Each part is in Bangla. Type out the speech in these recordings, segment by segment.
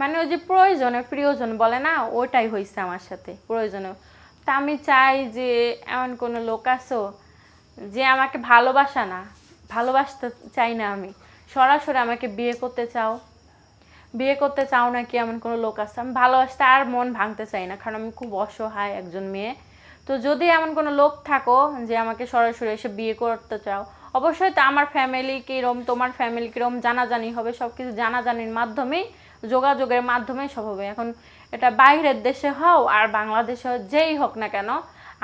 মানে ওই যে প্রয়োজনে প্রিয়জন বলে না? ওটাই হয়েছে আমার সাথে প্রয়োজনে তা আমি চাই যে এমন কোনো লোক আসো যে আমাকে ভালোবাসা না, ভালোবাসতে চাই না আমি। সরাসরি আমাকে বিয়ে করতে চাও। বিয়ে করতে চাও নাকি এমন কোনো লোক আছে? আমি ভালোবাসতে আর মন ভাঙতে চাই না, কারণ আমি খুব অসহায় একজন মেয়ে। তো যদি এমন কোনো লোক থাকো যে আমাকে সরাসরি এসে বিয়ে করতে চাও, অবশ্যই তো আমার ফ্যামিলি কীরম, তোমার ফ্যামিলি কীরম, জানাজানি হবে সব কিছু জানাজানির মাধ্যমেই যোগাযোগের মাধ্যমেই সব হবে। এখন এটা বাইরের দেশে হও আর বাংলাদেশে যেই হোক না কেন,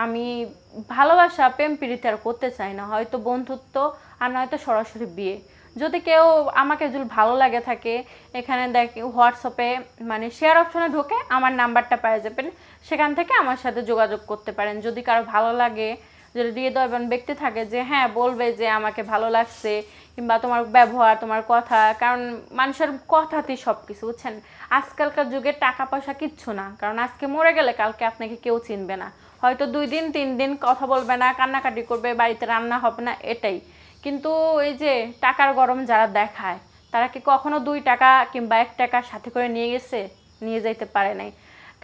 আমি ভালোবাসা, প্রেম, প্রীতি আর করতে চাই না। হয়তো বন্ধুত্ব আর নয়তো সরাসরি বিয়ে। যদি কেউ আমাকে যদি ভালো লাগে থাকে, এখানে দেখ হোয়াটসঅ্যাপে মানে শেয়ার অপশনে ঢুকে, আমার নাম্বারটা পাওয়া যাবেন। সেখান থেকে আমার সাথে যোগাযোগ করতে পারেন। যদি কারও ভালো লাগে, যদি হৃদয়বান ব্যক্তি থাকে যে হ্যাঁ বলবে যে আমাকে ভালো লাগছে। কিংবা তোমার ব্যবহার, তোমার কথা, কারণ মানুষের কথাতেই সব কিছু বুঝছেন? আজকালকার যুগে টাকা পয়সা কিচ্ছু না, কারণ আজকে মরে গেলে কালকে আপনাকে কেউ চিনবে না। হয়তো দুই দিন, তিন দিন কথা বলবে না, কান্নাকাটি করবে, বাড়িতে রান্না হবে না, এটাই। কিন্তু এই যে টাকার গরম যারা দেখায়, তারা কি কখনো দুই টাকা কিংবা এক টাকা সাথে করে নিয়ে গেছে? নিয়ে যাইতে পারে নাই।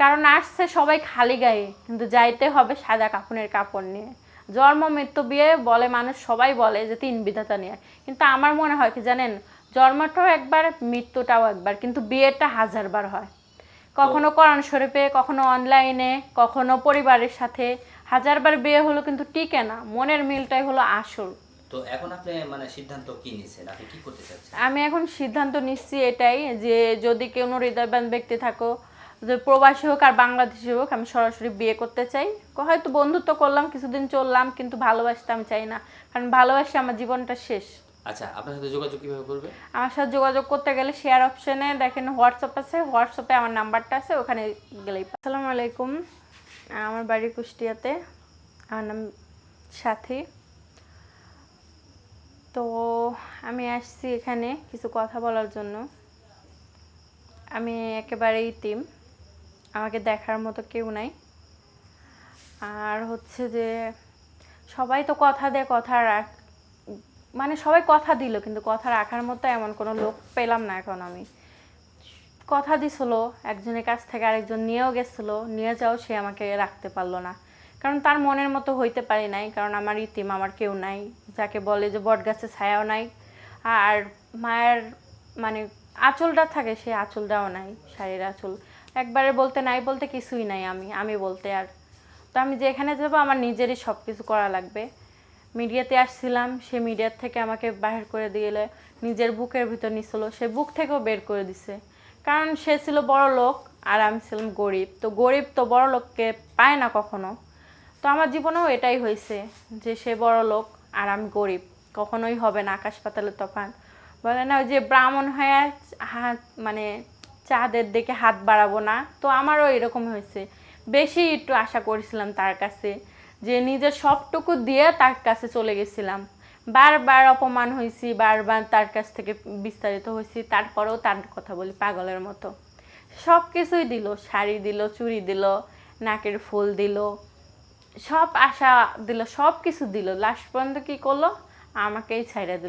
কারণ আসছে সবাই খালি গায়ে, কিন্তু যাইতে হবে সাদা কাপড়ের কাপড় নিয়ে। জন্ম মৃত্যু বিয়ে বলে মানুষ সবাই বলে যে তিন বিধাতা নিয়ে। কিন্তু আমার মনে হয় কি জানেন জন্মটাও একবার মৃত্যুটাও একবার কিন্তু বিয়েটা হাজারবার হয়। কখনো কোরআন শরীফে কখনো অনলাইনে কখনো পরিবারের সাথে। হাজারবার বিয়ে হলো কিন্তু টিকে না মনের মিলটাই হলো আসল। তো এখন আপনি মানে সিদ্ধান্ত কি নিছেন? আপনি কি করতে চাচ্ছেন? আমি এখন সিদ্ধান্ত নিচ্ছি এটাই যে যদি কোনো হৃদয়বান ব্যক্তি থাকো যে প্রবাসী হোক আর বাংলাদেশি হোক আমি সরাসরি বিয়ে করতে চাই। হয়তো বন্ধুত্ব করলাম কিছুদিন চললাম কিন্তু ভালোবাসতে আমি চাই না। কারণ ভালোবাসি আমার জীবনটা শেষ। আচ্ছা আপনার সাথে যোগাযোগ কীভাবে করবে? আমার সাথে যোগাযোগ করতে গেলে শেয়ার অপশনে দেখেন হোয়াটসঅ্যাপ আছে। হোয়াটসঅ্যাপে আমার নাম্বারটা আছে ওখানে গেলেই আসসালামু আলাইকুম। আমার বাড়ি কুষ্টিয়াতে। আমার নাম সাথী। তো আমি আসছি এখানে কিছু কথা বলার জন্য। আমি একেবারেই টিম আমাকে দেখার মতো কেউ নাই। আর হচ্ছে যে, সবাই তো কথা দেয়, কথা রাখ মানে সবাই কথা দিল, কিন্তু কথা রাখার মতো এমন কোনো লোক পেলাম না এখন আমি। কথা দিছিল, একজনের কাছ থেকে আরেকজন নিয়েও গেছিল, নিয়ে যাও, সে আমাকে রাখতে পারল না। কারণ তার মনের মতো হইতে পারি নাই, কারণ আমার ইতিম, আমার কেউ নাই, যাকে বলে যে বট গাছে ছায়াও নাই। আর মায়ের মানে আঁচলটা থাকে, সে আঁচলটাও নাই, শাড়ির আঁচল। একবারে বলতে নাই বলতে কিছুই নাই আমি আমি বলতে আর। তো আমি যেখানে যাব আমার নিজেরই সব কিছু করা লাগবে। মিডিয়াতে আসছিলাম, সে মিডিয়ার থেকে আমাকে বাহির করে দিলে নিজের বুকের ভিতর নিছিল, সে বুক থেকেও বের করে দিছে। কারণ সে ছিল বড় লোক আর আমি ছিলাম গরিব। তো গরিব তো বড় লোককে পায় না কখনো। তো আমার জীবনেও এটাই হয়েছে যে সে বড় লোক আর আমি গরিব। কখনোই হবে না আকাশ পাতালে তফান। বলে না, ওই যে ব্রাহ্মণ হয়ে মানে চাঁদের দিকে হাত বাড়াবো না। তো আমারও এরকম হয়েছে। বেশি একটু আশা করেছিলাম তার কাছে যে নিজের সবটুকু দিয়ে তার কাছে চলে গেছিলাম। বারবার অপমান হয়েছি, বারবার তার কাছ থেকে বিস্তারিত হয়েছি, তারপরেও তার কথা বলি পাগলের মতো। সব কিছুই দিল, শাড়ি দিল, চুড়ি দিল, নাকের ফুল দিল, সব আশা দিল সব কিছু দিল। লাস্ট পর্যন্ত কি করল? আমাকেই ছাইড়া দিল।